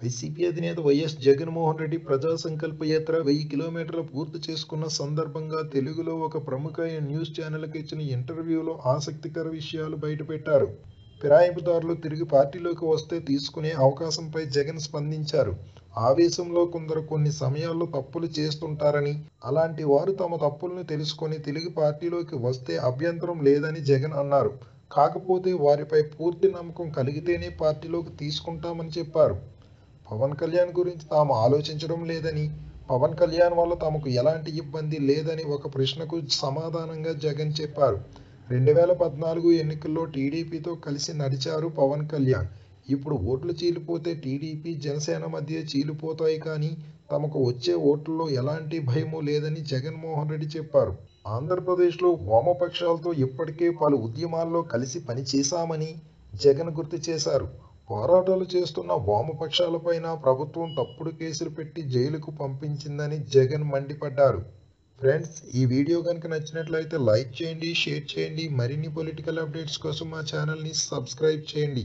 YCP అధినేత YS Jaganmohan Reddy ప్రజా సంకల్ప యాత్ర వెయ్యి కిలోమీటర్లు పూర్తి చేసుకున్న సందర్భంగా తెలుగులో ఒక ప్రముఖ న్యూస్ ఛానల్కి ఇచ్చిన ఇంటర్వ్యూలో ఆసక్తికర విషయాలు బయటపెట్టారు. ఫిరాయింపుదారులు తిరిగి పార్టీలోకి వస్తే తీసుకునే అవకాశంపై జగన్ స్పందించారు. ఆవేశంలో కొందరు కొన్ని సమయాల్లో తప్పులు చేస్తుంటారని అలాంటి వారు తమ తప్పులను తెలుసుకొని తిరిగి పార్టీలోకి వస్తే అభ్యంతరం లేదని జగన్ అన్నారు. కాకపోతే వారిపై పూర్తి నమ్మకం కలిగితేనే పార్టీలోకి తీసుకుంటామని చెప్పారు. పవన్ కళ్యాణ్ గురించి తాము ఆలోచించడం లేదని పవన్ కళ్యాణ్ వల్ల తమకు ఎలాంటి ఇబ్బంది లేదని ఒక ప్రశ్నకు సమాధానంగా జగన్ చెప్పారు. రెండు వేల పద్నాలుగు ఎన్నికల్లో టీడీపీతో కలిసి నడిచారు పవన్ కళ్యాణ్. ఇప్పుడు ఓట్లు చీలిపోతే టీడీపీ జనసేన మధ్య చీలిపోతాయి కానీ తమకు వచ్చే ఓట్లలో ఎలాంటి భయము లేదని జగన్మోహన్ రెడ్డి చెప్పారు. ఆంధ్రప్రదేశ్లో వామపక్షాలతో ఇప్పటికే పలు ఉద్యమాల్లో కలిసి పనిచేశామని జగన్ గుర్తు చేశారు. పోరాటాలు చేస్తున్న వామపక్షాలపైన ప్రభుత్వం తప్పుడు కేసులు పెట్టి జైలుకు పంపించిందని జగన్ మండిపడ్డారు. ఫ్రెండ్స్ ఈ వీడియో కనుక నచ్చినట్లయితే లైక్ చేయండి షేర్ చేయండి. మరిన్ని పొలిటికల్ అప్డేట్స్ కోసం మా ఛానల్ని సబ్స్క్రైబ్ చేయండి.